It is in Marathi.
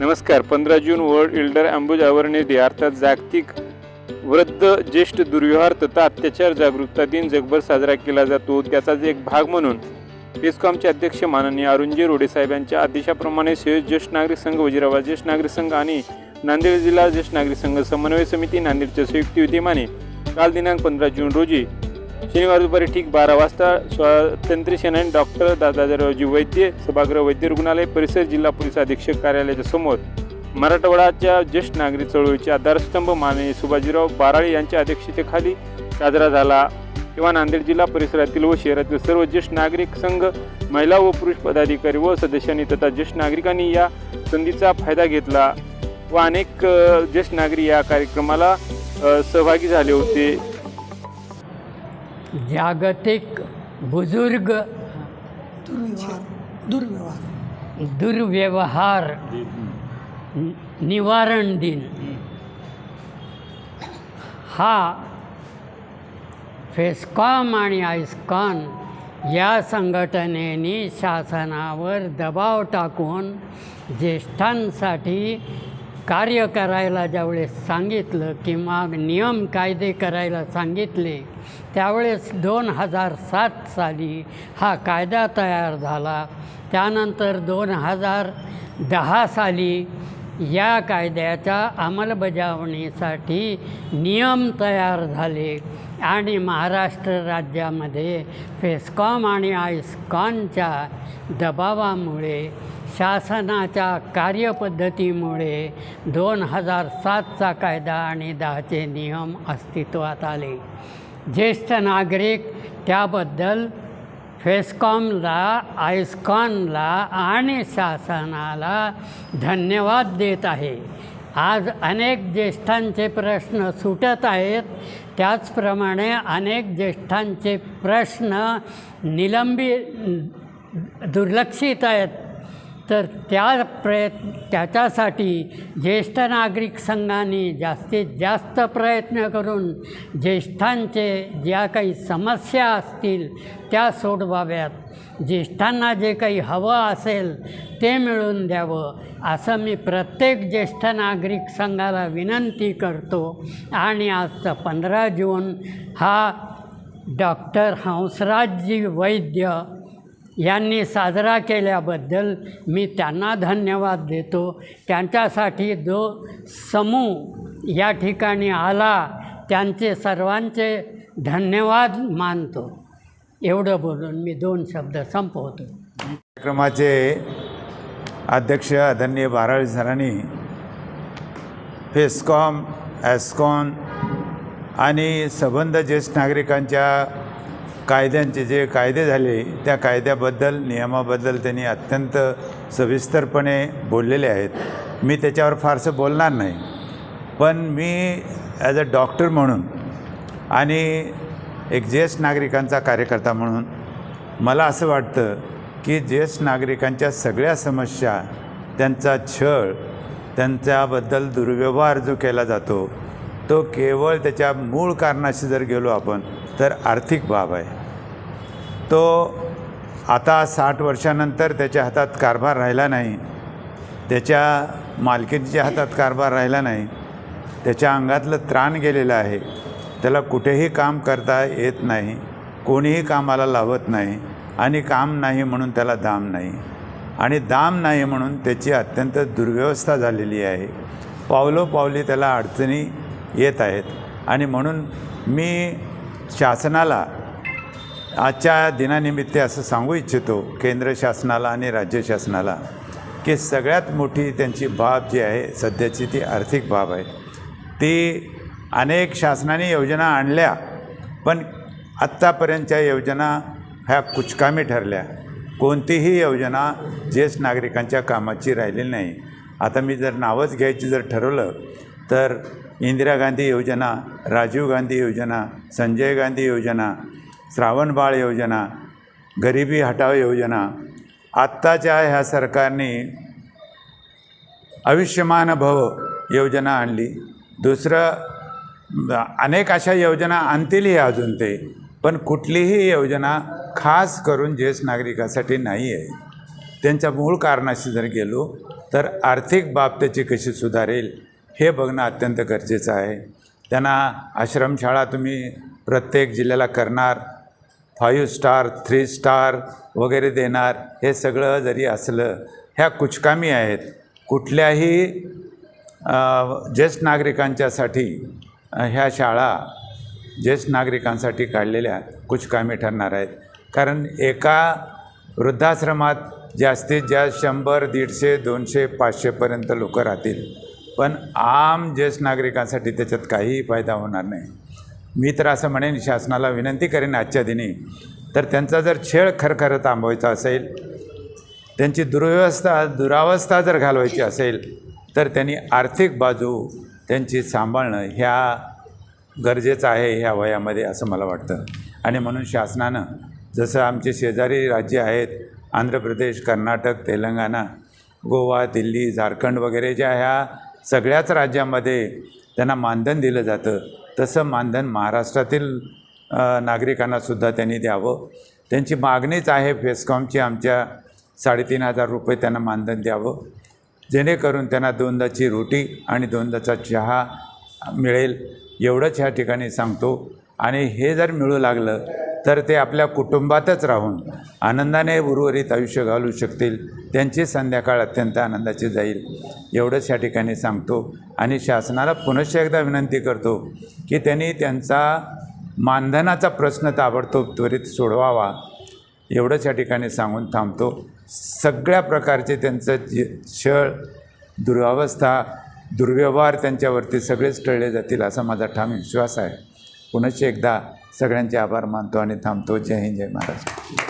नमस्कार पंधरा June world elder abuse awareness day अर्थात जागतिक वृद्ध ज्येष्ठ दुर्व्यवहार तथा अत्याचार जागरूकता दिन जगभर साजरा केला जातो. त्याचाच एक भाग म्हणून पेस्कॉमचे अध्यक्ष माननीय अरुणजी रोडे साहेब यांच्या आदेशाप्रमाणे संयुक्त ज्येष्ठ नागरिक संघ वजिराबाद ज्येष्ठ नागरिक संघ आणि नांदेड जिल्हा ज्येष्ठ नागरिक संघ समन्वय समिती नांदेडच्या संयुक्त विद्यमाने काल दिनांक पंधरा जून रोजी शनिवार दुपारी ठीक बारा वाजता स्वातंत्र्य सेनानी डॉक्टर दादारावजी वैद्य सभागृह वैद्य रुग्णालय परिसर जिल्हा पोलीस अधीक्षक कार्यालयाच्या समोर मराठवाडाच्या ज्येष्ठ नागरिक चळवळीचे आधारस्तंभ माननीय सुभाजीराव बाराळे यांच्या अध्यक्षतेखाली साजरा झाला. किंवा नांदेड जिल्हा परिसरातील व शहरातील सर्व ज्येष्ठ नागरिक संघ महिला व पुरुष पदाधिकारी व सदस्यांनी तथा ज्येष्ठ नागरिकांनी या संधीचा फायदा घेतला व अनेक ज्येष्ठ नागरिक या कार्यक्रमाला सहभागी झाले होते. जागतिक बुजुर्ग दुर्व्यवहार. दुर्व्यवहार. निवारण दिन. हा फेस्कॉम आणि आयस्कॉन या संघटनेने शासनावर दबाव टाकून ज्येष्ठांसाठी कार्य करायला ज्यावेळेस सांगितलं किंवा नियम कायदे करायला सांगितले त्यावेळेस दोन हजार सात साली हा कायदा तयार झाला. त्यानंतर दोन हजार दहा साली या कायद्याच्या अंमलबजावणीसाठी नियम तयार झाले आणि महाराष्ट्र राज्यामध्ये फेस्कॉम आणि आयस्कॉनच्या दबावामुळे शासनाच्या कार्यपद्धतीमुळे दोन हजार सातचा कायदा आणि दहाचे नियम अस्तित्वात आले. ज्येष्ठ नागरिक त्याबद्दल फेस्कॉमला आयस्कॉनला आणि शासनाला धन्यवाद देत आहे. आज अनेक ज्येष्ठांचे प्रश्न सुटत आहेत. त्याचप्रमाणे अनेक ज्येष्ठांचे प्रश्न निलंबी दुर्लक्षित आहेत. तर त्या प्रयत्न त्याच्यासाठी ज्येष्ठ नागरिक संघाने जास्तीत जास्त प्रयत्न करून ज्येष्ठांचे ज्या काही समस्या असतील त्या सोडवाव्यात. ज्येष्ठांना जे काही हवं असेल ते मिळून द्यावं असं मी प्रत्येक ज्येष्ठ नागरिक संघाला विनंती करतो. आणि आजचा पंधरा जून हा डॉक्टर हंसराजजी वैद्य यांनी साजरा केल्याबद्दल मी त्यांना धन्यवाद देतो. त्यांच्यासाठी जो समूह या ठिकाणी आला त्यांचे सर्वांचे धन्यवाद मानतो. एवढं बोलून मी दोन शब्द संपवतो. कार्यक्रमाचे अध्यक्ष आदरणीय बाराळी सरांनी फेस्कॉम ॲस्कॉन आणि संबंध ज्येष्ठ नागरिकांच्या कायद्यांचे जे कायदे झाले त्या कायद्याबद्दल नियमाबद्दल त्यांनी अत्यंत सविस्तरपणे बोललेले आहेत. मी त्याच्यावर फारसं बोलणार नाही. पण मी ॲज अ डॉक्टर म्हणून आणि एक ज्येष्ठ नागरिकांचा कार्यकर्ता म्हणून मला असं वाटतं की ज्येष्ठ नागरिकांच्या सगळ्या समस्या त्यांचा छळ त्यांच्याबद्दल दुर्व्यवहार जो केला जातो तो केवळ त्याच्या मूळ कारणाशी जर गेलो आपण तर आर्थिक बाब आहे. तो आता साठ वर्षानंतर त्याच्या हातात कारभार राहिला नाही. त्याच्या मालकीच्या हातात कारभार राहिला नाही. त्याच्या अंगातलं त्राण गेलेलं आहे. त्याला कुठेही काम करता येत नाही. कोणीही कामाला लावत नाही. आणि काम नाही म्हणून त्याला दाम नाही. आणि दाम नाही म्हणून त्याची अत्यंत दुर्व्यवस्था झालेली आहे. पावलोपावली त्याला अडचणी येत आहेत. आणि म्हणून मी शासनाला आजच्या दिनानिमित्त असं सांगू इच्छितो केंद्र शासनाला आणि राज्य शासनाला की सगळ्यात मोठी त्यांची बाब जी आहे सध्याची ती आर्थिक बाब आहे. ती अनेक शासनाने योजना आणल्या पण आत्तापर्यंतच्या योजना ह्या कुचकामी ठरल्या. कोणतीही योजना ज्येष्ठ नागरिकांच्या कामाची राहिलेली नाही. आता मी जर नावच घ्यायची जर ठरवलं तर इंदिरा गांधी योजना राजीव गांधी योजना संजय गांधी योजना श्रावणबाळ योजना गरिबी हटाव योजना आत्ताच्या ह्या सरकारने आयुष्यमान भव योजना आणली. दुसरं अनेक अशा योजना आणतीलही अजून ते पण कुठलीही योजना खास करून ज्येष्ठ नागरिकासाठी नाही आहे त्यांच्या मूळ कारणाशी जर गेलो तर आर्थिक बाब त्याची कशी सुधारेल हे बघणं अत्यंत गरजेचं आहे. त्यांना आश्रमशाळा तुम्ही प्रत्येक जिल्ह्याला करणार फाईव्ह स्टार थ्री स्टार वगैरे देणार हे सगळं जरी असलं ह्या कुचकामी आहेत. कुठल्याही ज्येष्ठ नागरिकांच्यासाठी ह्या शाळा ज्येष्ठ नागरिकांसाठी काढलेल्या कुचकामी ठरणार आहेत. कारण एका वृद्धाश्रमात जास्तीत जास्त शंभर दीडशे दोनशे पाचशेपर्यंत लोक राहतील. पण आम ज्येष्ठ नागरिकांसाठी त्याच्यात काहीही फायदा होणार नाही. मी तर असं म्हणेन शासनाला विनंती करेन आजच्या दिनी. तर त्यांचा जर छेळ खरखरं थांबवायचा असेल त्यांची दुर्व्यवस्था दुरावस्था जर घालवायची असेल तर त्यांनी आर्थिक बाजू त्यांची सांभाळणं ह्या गरजेचं आहे ह्या वयामध्ये असं मला वाटतं. आणि म्हणून शासनानं जसं आमचे शेजारी राज्य आहेत आंध्र प्रदेश कर्नाटक तेलंगणा गोवा दिल्ली झारखंड वगैरे ज्या ह्या सगळ्याच राज्यामध्ये त्यांना मानधन दिलं जातं. तसं मानधन महाराष्ट्रातील नागरिकांनासुद्धा त्यांनी द्यावं. त्यांची मागणीच आहे फेसकॉमची आमच्या साडेतीन हजार रुपये त्यांना मानधन द्यावं. जेणेकरून त्यांना दोनदाची रोटी आणि दोनदाचा चहा मिळेल. एवढंच ह्या ठिकाणी सांगतो. आणि हे जर मिळू लागलं तर ते आपल्या कुटुंबातच राहून आनंदाने उर्वरित आयुष्य घालू शकतील. त्यांची संध्याकाळ अत्यंत आनंदाची जाईल. एवढंच या ठिकाणी सांगतो आणि शासनाला पुनश्च एकदा विनंती करतो की त्यांनी त्यांचा मानधनाचा प्रश्न ताबडतोब त्वरित सोडवावा. एवढंच या ठिकाणी सांगून थांबतो. सगळ्या प्रकारचे त्यांचं जे छळ दुरावस्था दुर्व्यवहार त्यांच्यावरती सगळेच टळले जातील असा माझा ठाम विश्वास आहे. पुनश्च एकदा सगळ्यांचे आभार मानतो आणि थांबतो. जय हिंद जय महाराष्ट्र.